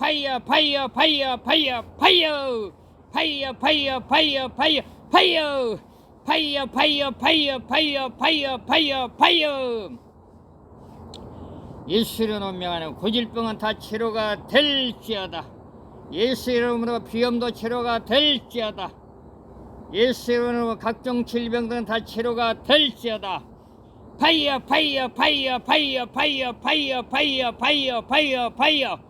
파이어 파이어 파이어 파이어 파이어 파이어 파이어 파이어 파이어 파이어 파이어 파이어 파이어 파이어 파이어 파이어 파이어 예수로 운명하는 고질병은 다 치료가 될지어다 예수 이름으로 비염도 치료가 될지어다 예수 이름으로 각종 질병들은 다 치료가 될지어다 파이어 파이어 파이어 파이어 파이어 파이어 파이어 파이어 파이어 파이어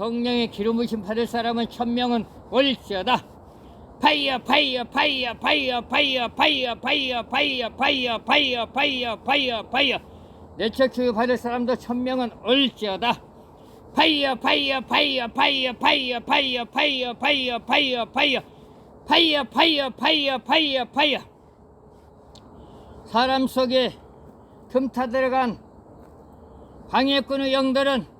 성령의 기름 부심 받을 사람은 천명은 올지어다 파이어 파이어 파이어 파이어 파이어 파이어 파이어 파이어 파이어 파이어 파이어 파이어 파이어 내적 교육 받을 사람도 천명은 올지어다 파이어 파이어 파이어 파이어 파이어 파이어 파이어 파이어 파이어 파이어 파이어 파이어 파이어 파이어 파이어 사람 속에 틈타 들어간 방해꾼의 영들은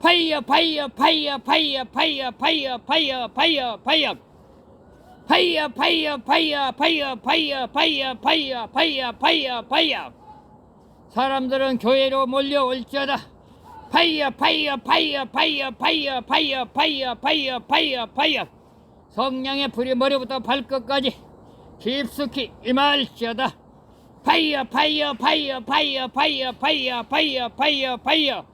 파이어 파이어 파이어 파이어 파이어 파이어 파이어 파이어 파이어 파이어 파이어 파이어 파이어 파이어 파이어 파이어 파이어 파이어 파이어 사람들은 교회로 몰려올지어다 파이어 파이어 파이어 파이어 파이어 파이어 파이어 파이어 파이어 파이어 성령의 불이 머리부터 발끝까지 깊숙이 임할지어다 파이어 파이어 파이어 파이어 파이어 파이어 파이어 파이어 파이어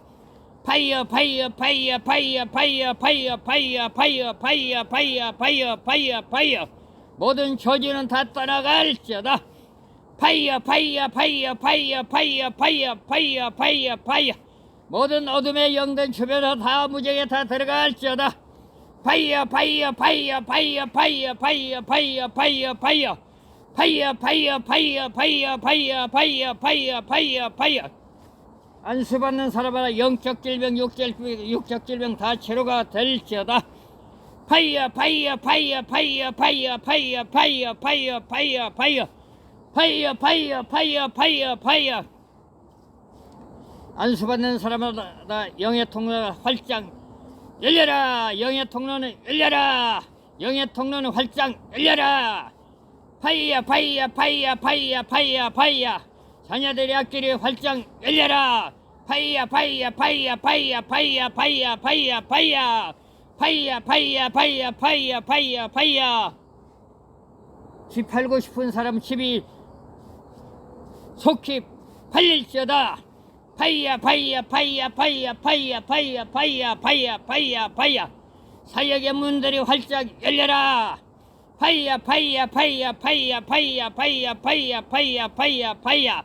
파이어 파이어 파이어 파이어 파이어 파이어 파이어 파이어 파이어 파이어 파이어 파이어 파이어 모든 조지는 다 떠나갈지어다 파이어 파이어 파이어 파이어 파이어 파이어 파이어 파이어 파이어 모든 어둠의 영된 주변에 다 무적에 다 들어갈지어다 파이어 파이어 파이어 파이어 파이어 파이어 파이어 파이어 파이어 파이어 파이어 파이어 파이어 파이어 파이어 파이어 파이어 파이어 안수받는 사람마다 영적 질병 육적 육적 질병 다 치료가 될지어다 파이어 파이어 파이어 파이어 파이어 파이어 파이어 파이어 파이어 파이어 파이어 파이어 파이어 파이어 파이어 안수받는 사람마다 영의 통로가 활짝 열려라 영의 통로는 열려라 영의 통로는 활짝 열려라 파이야 파이야 파이야 파이야 파이야 파이야 자녀들의 앞길이 활짝 열려라 파이야 파이야 파이야 파이야 파이야 파이야 파이야 파이야 파이야 파이야 파이야 파이야 파이야 파이야 집 팔고 싶은 사람 집이 속히 팔릴지어다 파이야 파이야 파이야 파이야 파이야 파이야 파이야 파이야 파이야 파이야 사역의 문들이 활짝 열려라 파이야 파이야 파이야 파이야 파이야 파이야 파이야 파이야 파이야 파이야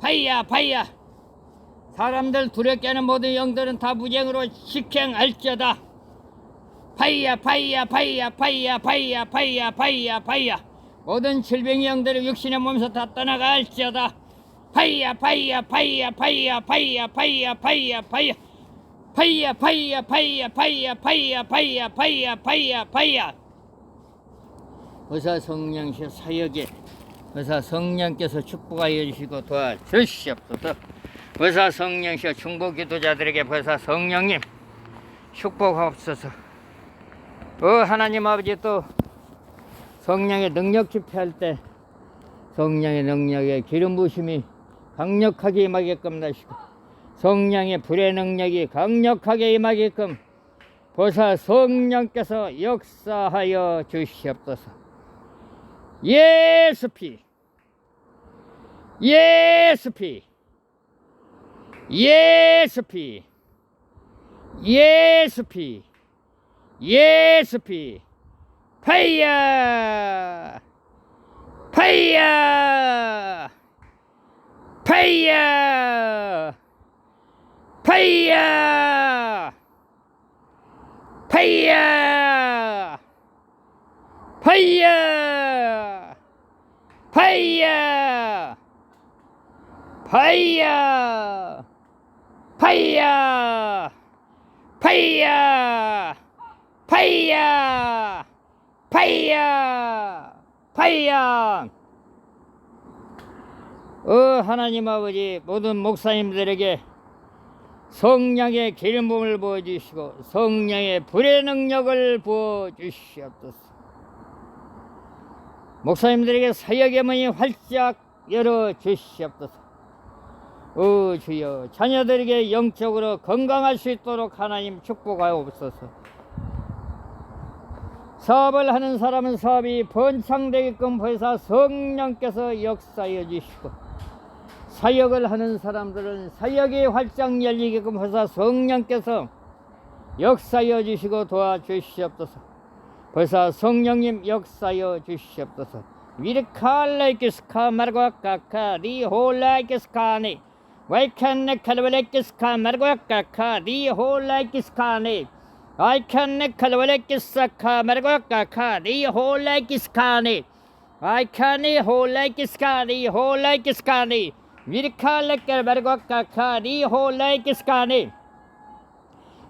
파이야 파이야 사람들 두렵게 하는 모든 영들은 다 무쟁으로 식행할지어다 파이야 파이야 파이야 파이야 파이야 파이야 파이야 파이야 모든 질병의 영들이 육신의 몸에서 다 떠나갈지어다 파이야 파이야 파이야 파이야 파이야 파이야 파이야 파이야 파이야 파이야 파이야 파이야 파이야 파이야 파이야 파이야 파이야 의사 성령시 사역에 의사 성령께서 축복하여 주시고 도와주시옵소서 의사 성령시 중보 기도자들에게 의사 성령님 축복하옵소서. 어 하나님 아버지 또 성령의 능력 집회할 때 성령의 능력에 기름 부심이 강력하게 임하게끔 하시고 성령의 불의 능력이 강력하게 임하게끔 보사 성령께서 역사하여 주시옵소서. 예수 피 예수 피 예수 피 예수 피 예수 피 파이야 파이야 파이야 파이야 파이야 파이야 파이야 파이야 파이야 파이야 파이야 파이야 파이야 어 하나님 아버지 모든 목사님들에게 성령의 기름 부음을 부어 주시고 성령의 불의 능력을 부어 주시옵소서. 목사님들에게 사역의 문이 활짝 열어 주시옵소서. 어 주여 자녀들에게 영적으로 건강할 수 있도록 하나님 축복하옵소서. 사업을 하는 사람은 사업이 번창되게끔 벌사 성령께서 역사해 주시고 사역을 하는 사람들은 사역이 활짝 열리게끔 벌사 성령께서 역사해 주시고 도와주시옵소서. 벌사 성령님 역사여 주시옵소서. 위르칼레기스카 마르과 카카 리 홀라기스카니 वही खन वैखन खलबले किसखा मरगो कखा, दी हो लाय किसखा ने? आखन खलबले किस सखा मरगो कखा, दी हो लाय किसखा ने? आखन हो लाय किसखा दी हो लाय किसखा ने? विरखा लकर मरगो कखा, दी हो लाय किसखा ने?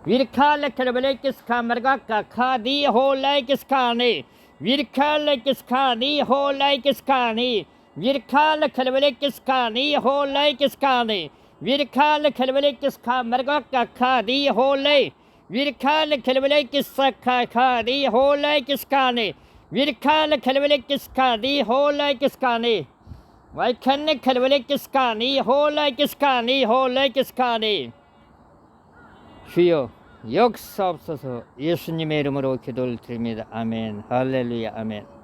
विरखा लखर बले किसखा मरगा कखा, दी हो लाय किसखा ने? विरखा ल किसखा दी हो लाय किसखा ने? विरखा लखलवले किसका नी हो लय किसका ने विरखा लखलवले किसका मरगा का खा दी हो लय विरखा लखलवले किसका खा खा दी हो लय किसका ने विरखा लखलवले किसका दी हो लय किसका ने वैखन खलवले किसका नी हो लय किसका नी हो लय किसका ने 주여 역사옵소서 예수님의 이름으로 기도를 드립니다. 아멘. 할렐루야. 아멘.